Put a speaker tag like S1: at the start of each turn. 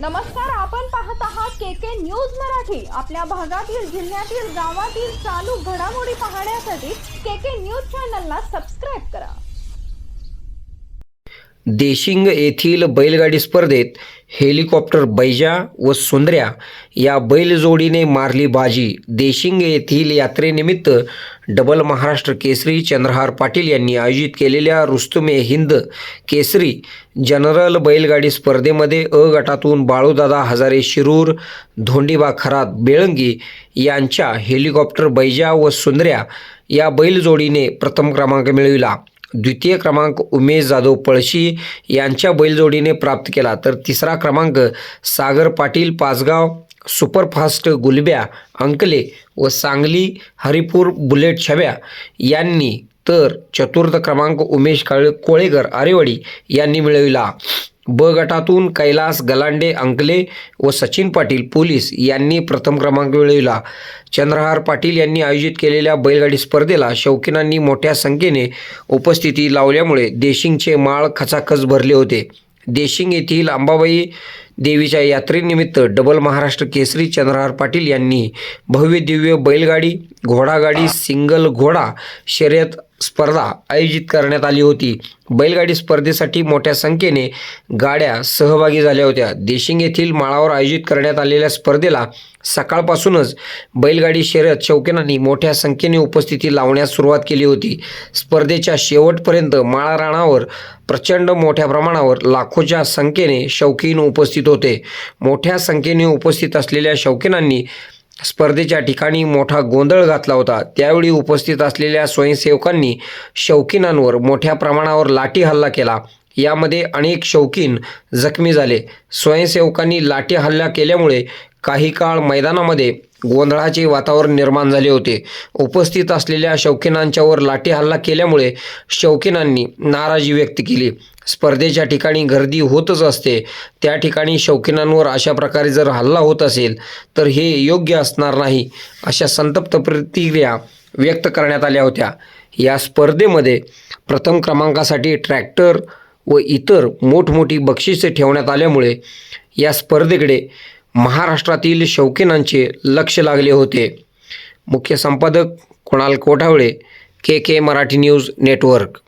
S1: नमस्कार आपण पाहत आहात के के न्यूज मराठी. आपल्या भागातील जिल्ह्यातील गावातील चालू घडामोडी पाहण्यासाठी के के न्यूज चॅनलला सबस्क्राईब करा.
S2: देशिंग येथील बैलगाडी स्पर्धेत हेलिकॉप्टर बैजा व सुंदऱ्या या बैलजोडीने मारली बाजी. देशिंग येथील यात्रेनिमित्त डबल महाराष्ट्र केसरी चंद्रहार पाटील यांनी आयोजित केलेल्या रुस्तुमे हिंद केसरी जनरल बैलगाडी स्पर्धेमध्ये अ गटातून बाळूदादा हजारे शिरूर धोंडीबा खरात बेळंगी यांच्या हेलिकॉप्टर बैजा व सुंदऱ्या या बैलजोडीने प्रथम क्रमांक मिळविला. द्वितीय क्रमांक उमेश जाधव पळशी यांच्या बैलजोडीने प्राप्त केला. तर तिसरा क्रमांक सागर पाटील पाचगाव सुपरफास्ट गुलब्या अंकले व सांगली हरिपूर बुलेट छव्या यांनी तर चतुर्थ क्रमांक उमेश काळे कोळेकर आरेवाडी यांनी मिळविला. ब गटातून कैलास गलांडे अंकले व सचिन पाटील पोलीस यांनी प्रथम क्रमांक मिळविला. चंद्रहार पाटील यांनी आयोजित केलेल्या बैलगाडी स्पर्धेला शौकीनांनी मोठ्या संख्येने उपस्थिती लावल्यामुळे देशिंगचे माळ खचाखच भरले होते. देशिंग येथील अंबाबाई देवीच्या यात्रेनिमित्त डबल महाराष्ट्र केसरी चंद्रहार पाटील यांनी भव्य दिव्य बैलगाडी घोडागाडी सिंगल घोडा शर्यत स्पर्धा आयोजित करण्यात आली होती. बैलगाडी स्पर्धेसाठी मोठ्या संख्येने गाड्या सहभागी झाल्या होत्या. देशिंग येथील माळावर आयोजित करण्यात आलेल्या स्पर्धेला सकाळपासूनच बैलगाडी शर्यत शौकीनांनी मोठ्या संख्येने उपस्थिती लावण्यास सुरुवात केली होती. स्पर्धेच्या शेवटपर्यंत माळा राणावर प्रचंड मोठ्या प्रमाणावर लाखोच्या संख्येने शौकीन उपस्थित होते. मोठ्या संख्येने उपस्थित असलेल्या शौकीनांनी स्पर्धेच्या ठिकाणी मोठा गोंधळ घातला होता. त्यावेळी उपस्थित असलेल्या स्वयंसेवकांनी शौकीनांवर मोठ्या प्रमाणावर लाठी हल्ला केला. यामध्ये अनेक शौकीन जखमी झाले. स्वयंसेवकांनी लाठी हल्ला केल्यामुळे काही काळ मैदानामध्ये गोंधळाचे वातावरण निर्माण झाले होते. उपस्थित असलेल्या शौकीनांच्यावर लाठी हल्ला केल्यामुळे शौकीनांनी नाराजी व्यक्त केली. स्पर्धेच्या ठिकाणी गर्दी होतच असते. त्या ठिकाणी शौकीनांवर अशा प्रकारे जर हल्ला होत असेल तर हे योग्य असणार नाही अशा संतप्त प्रतिक्रिया व्यक्त करण्यात आल्या होत्या. या स्पर्धेमध्ये प्रथम क्रमांकासाठी ट्रॅक्टर व इतर मोठमोठी बक्षिसे ठेवण्यात आल्यामुळे या स्पर्धेकडे महाराष्ट्रातील शौकीनांचे लक्ष लागले होते. मुख्य संपादक Kunal Kothavale K K Marathi news network.